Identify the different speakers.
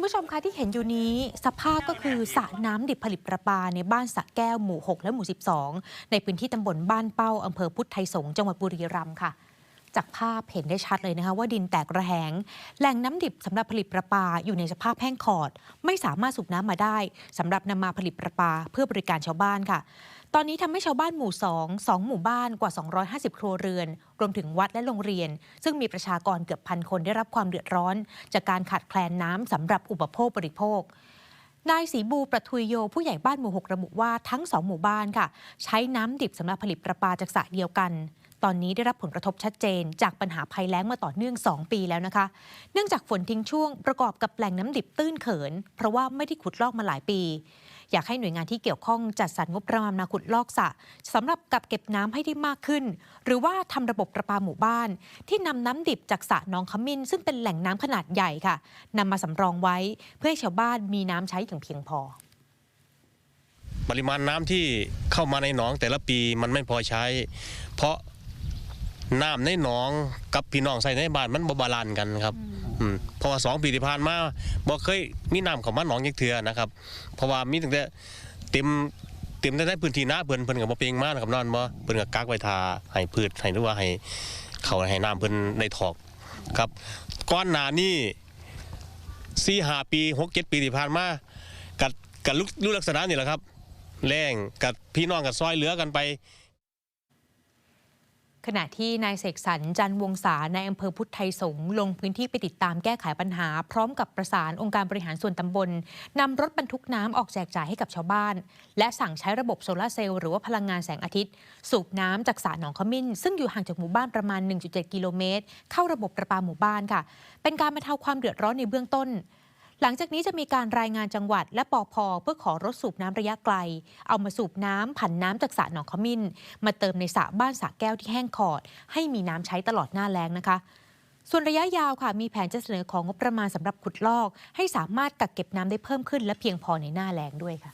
Speaker 1: คุณผู้ชมคะที่เห็นอยู่นี้สภาพก็คือสระน้ำดิบผลิตประปาในบ้านสระแก้วหมู่ 6 และหมู่ 12 ในพื้นที่ตำบลบ้านเป้าอำเภอพุทธไทยสงจังหวัดบุรีรัมย์ค่ะ จากภาพเห็นได้ชัดเลยนะคะว่าดินแตกระแหง แหล่งน้ำดิบสำหรับผลิตประปาอยู่ในสภาพแห้งขอด ไม่สามารถสูบน้ำมาได้สำหรับนำมาผลิตประปาเพื่อบริการชาวบ้านค่ะ ตอนนี้ทำให้ชาวบ้านหมู่ 2 2 หมู่บ้านกว่า 250 ครัวเรือน รวมถึงวัดและโรงเรียน ซึ่งมีประชากรเกือบพันคนได้รับความเดือดร้อน จากการขาดแคลนน้ำสำหรับอุปโภคบริโภค นายศรีบูประทุยโยผู้ใหญ่บ้านหมู่หกระบุว่าทั้งสองหมู่บ้านค่ะ ใช้น้ำดิบสำหรับผลิตประปาจากสระเดียวกัน ตอนนี้ได้รับผลกระทบชัดเจน จากปัญหาภัยแล้งมาต่อเนื่อง 2 ปีแล้วนะคะ เนื่องจากฝนทิ้งช่วงประกอบกับแหล่งน้ำดิบตื้นเขิน เพราะว่าไม่ได้ขุดลอกมาหลายปี อยากให้หน่วยงานที่เกี่ยวข้องจัดสรรงบประมาณมาขุดลอกสระสำหรับกักเก็บน้ำให้ได้มากขึ้น หรือว่าทำระบบประปาหมู่บ้าน ที่นำน้ำดิบจากสระหนองขมิ้น ซึ่งเป็นแหล่งน้ำขนาดใหญ่ค่ะนำมาสำรองไว้เพื่อให้ชาวบ้านมีน้ำใช้อย่างเพียงพอ
Speaker 2: ปริมาณน้ำที่เข้ามาในหนองแต่ละปีมันไม่พอใช้ เพราะน้ำในหนองกับพี่น้องใส่ในบ้านมันบ่บาลานซ์กันครับ อืมเพราะว่าสองปีที่ผ่านมาบ่เคยมีน้ำเข้ามาหนองยักเทือนะครับ เพราะว่ามีตั้งแต่เต็มเต็มในพื้นที่นาเพิ่นเพิ่นก็บ่เปลงมานะครับนอนบ่เพิ่นก็กักไว้ทาให้พืชให้หรือว่าให้เขาให้น้ำเพิ่นได้ถอกครับก้อนหนานี้สี่ห้าปีหกเจ็ดปีที่ผ่านมากับกับลูกลูกลักษณะนี่แหละครับแรงกับพี่น้องกับซอยเหลือกันไป
Speaker 1: ขณะที่นายเสกสรรจันวงศาในอำเภอพุทธไทยสงลงพื้นที่ไปติดตามแก้ไขปัญหา พร้อมกับประสานองค์การบริหารส่วนตำบลนำรถบรรทุกน้ำออกแจกจ่ายให้กับชาวบ้าน และสั่งใช้ระบบโซลาร์เซลล์หรือว่าพลังงานแสงอาทิตย์ สูบน้ำจากสระหนองขมิ้น ซึ่งอยู่ห่างจากหมู่บ้านประมาณ 1.7 กิโลเมตร เข้าระบบประปาหมู่บ้านค่ะ เป็นการบรรเทาความเดือดร้อนในเบื้องต้น หลังจากนี้จะมีการรายงานจังหวัดและปอพเพื่อขอรถสูบน้ำระยะไกล เอามาสูบน้ำผันน้ำจากสระหนองขมิ้น มาเติมในสระบ้านสระแก้วที่แห้งขอด ให้มีน้ำใช้ตลอดหน้าแล้งนะคะส่วนระยะยาวค่ะมีแผนจะเสนอของงบประมาณสำหรับขุดลอก ให้สามารถกักเก็บน้ำได้เพิ่มขึ้นและเพียงพอในหน้าแล้งด้วยค่ะ